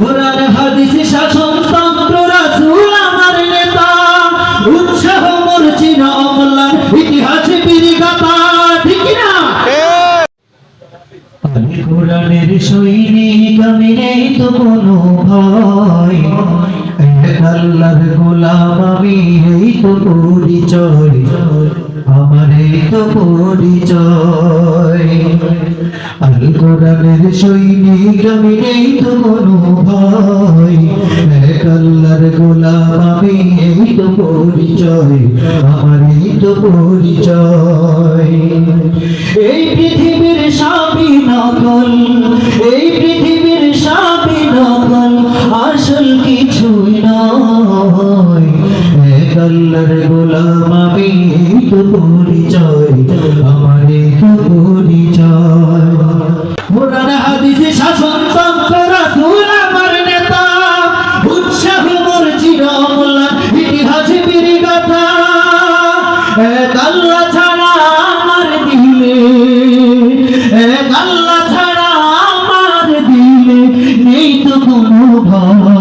কোরআন, হাদিস, শাসন, তন্ত্র, রাসূল, আমার নেতা, উৎসাহ মোর চির অমলান ইতিহাস বীরগাথা ঠিক না? কোরআনের সৈনিক, আমি নেই তো কোনো ভয়। আল্লাহর গোলাম আমি, এই তো পরিচয়। আমার এই তো পরিচয়। আল কোরআনের সৈনিক আমি নেই তো কোনো ভয়। এক আল্লাহর গোলাম আমি, এই তো পরিচয়। আমার এই তো পরিচয়। এই পৃথিবীর সবই নকল আল্লাহর গোলাম, আমি তো পরিচয়, আমার তো পরিচয়। হাদিসে শাসন তন্ত্র রাসূল আমার নেতা। উৎসাহ মোর ইতিহাস গাথা ছাড়া আমার দিলে এক আল্লাহ ছাড়া আমার দিলে নেই তো কোনো ভয়।